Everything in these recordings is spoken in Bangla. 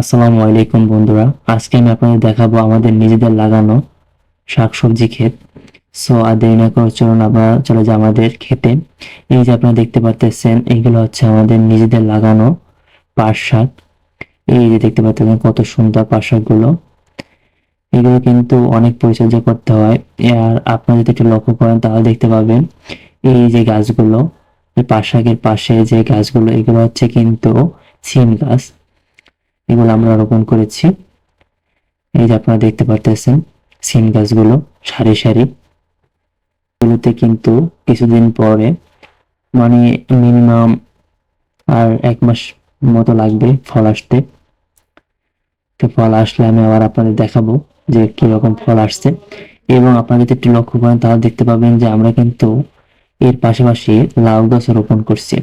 আসসালামু আলাইকুম বন্ধুরা। আজকে আমি আপনাদের দেখাবো আমাদের নিজেদের লাগানো শাকসবজি ক্ষেত। সো আর দেরি না করে চলুন আমরা চলে যাই আমাদের খেতে এই যে আপনারা দেখতে পাচ্ছেন এইগুলো হচ্ছে আমাদের নিজেদের লাগানো পাট শাক। এই যে দেখতে পাচ্ছেন কত সুন্দর পাট শাকগুলো। এগুলো কিন্তু অনেক পরিচর্যা করতে হয়। আর আপনারা যদি একটু লক্ষ্য করেন, তাহলে দেখতে পাবেন এই যে গাছগুলো পাট শাকের পাশে যে গাছগুলো, এগুলো হচ্ছে কিন্তু সিম গাছ। এগুলো আমরা রোপণ করেছি। এই যে আপনারা দেখতে পারতেছেন, সিম গাছগুলো সারি সারি। এগুলোতে কিন্তু কিছুদিন পরে মানে মিনিমাম আর এক মাস মতো লাগবে ফল আসতে। তো ফল আসলে আমি আবার আপনাদের দেখাবো যে কীরকম ফল আসছে। এবং আপনারা যদি একটু লক্ষ্য করেন, তাহলে দেখতে পাবেন যে আমরা কিন্তু এর পাশাপাশি লাউ গাছ রোপণ করছি।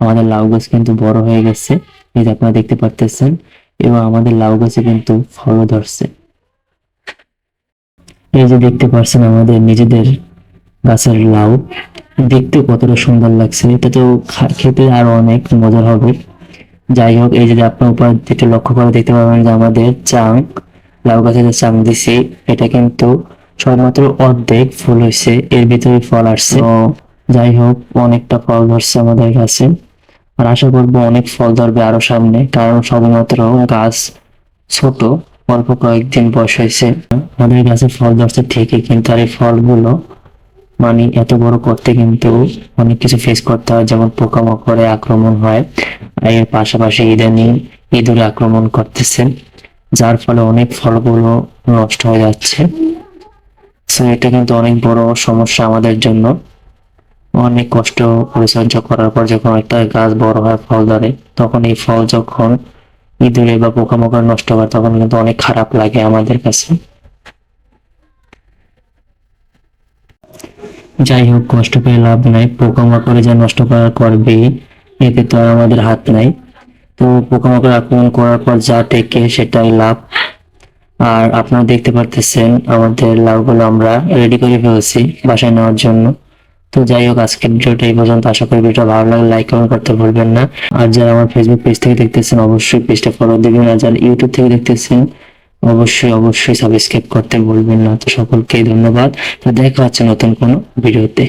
আমাদের লাউ গাছ কিন্তু বড় হয়ে গেছে। এই যে আপনারা দেখতে পারতেছেন এবং আমাদের লাউ গাছে কিন্তু ফলও ধরছে। এই যে দেখতে পাচ্ছেন আমাদের নিজেদের গাছের লাউ দেখতে কতটা সুন্দর লাগছে। এটা তো খেতে আরও অনেক মজার হবে। যাই হোক, এই যে আপনার উপর একটু লক্ষ্য করে দেখতে পাবেন যে আমাদের চাং, লাউ গাছে যে চাং দিছি, এটা কিন্তু সবেমাত্র অর্ধেক ফুল হয়েছে। এর ভিতরে ফল আসছে। যাই হোক, অনেকটা ফল ধরছে আমাদের গাছে। আর আশা করব অনেক ফল ধরবে আরও সামনে, কারণ সবেমাত্র গাছ ছোট, অল্প কয়েকদিন বয়স হয়েছে। আমাদের গাছে ফল ধরছে ঠিকই, কিন্তু আর এই ফলগুলো মানে এত বড় করতে কিন্তু অনেক কিছু ফেস করতে হয়, যেমন পোকামাকড়ে আক্রমণ হয় এর পাশাপাশি ইদানিং ইঁদুরে আক্রমণ করতেছে, যার ফলে অনেক ফলগুলো নষ্ট হয়ে যাচ্ছে। তো এটা কিন্তু অনেক বড় সমস্যা আমাদের জন্য। অনেক কষ্ট পরিচর্যা করার পর যখন একটা গাছ বড় হয়, ফল ধরে, তখন এই ফল যখন ইঁদুরে বা পোকামাকড় নষ্ট হয়, তখন কিন্তু অনেক খারাপ লাগে আমাদের কাছে। যাই হোক, কষ্ট পেয়ে লাভ নাই। পোকামাকড়ে যা নষ্ট করার করবে, এতে তো আর আমাদের হাত নাই। তো পোকামাকড় আক্রমণ করার পর যা টেকে সেটাই লাভ। আর আপনারা দেখতে পারতেছেন, আমাদের লাউগুলো আমরা রেডি করে ফেলছি বাসায় নেওয়ার জন্য। তো যাই হোক আজকে ভিডিওটা এই পর্যন্ত। আশা করি ভিডিওটা ভালো লাগলে লাইক কমেন্ট করতে ভুলবেন না। আর যারা আমার ফেসবুক পেজ থেকে দেখতেছেন, অবশ্যই পেজটা ফলো দেবেন। আর যারা ইউটিউব থেকে দেখতেছেন, অবশ্যই অবশ্যই সাবস্ক্রাইব করতে ভুলবেন না। তো সকলকে ধন্যবাদ। তো দেখা হচ্ছে নতুন কোনো ভিডিওতে।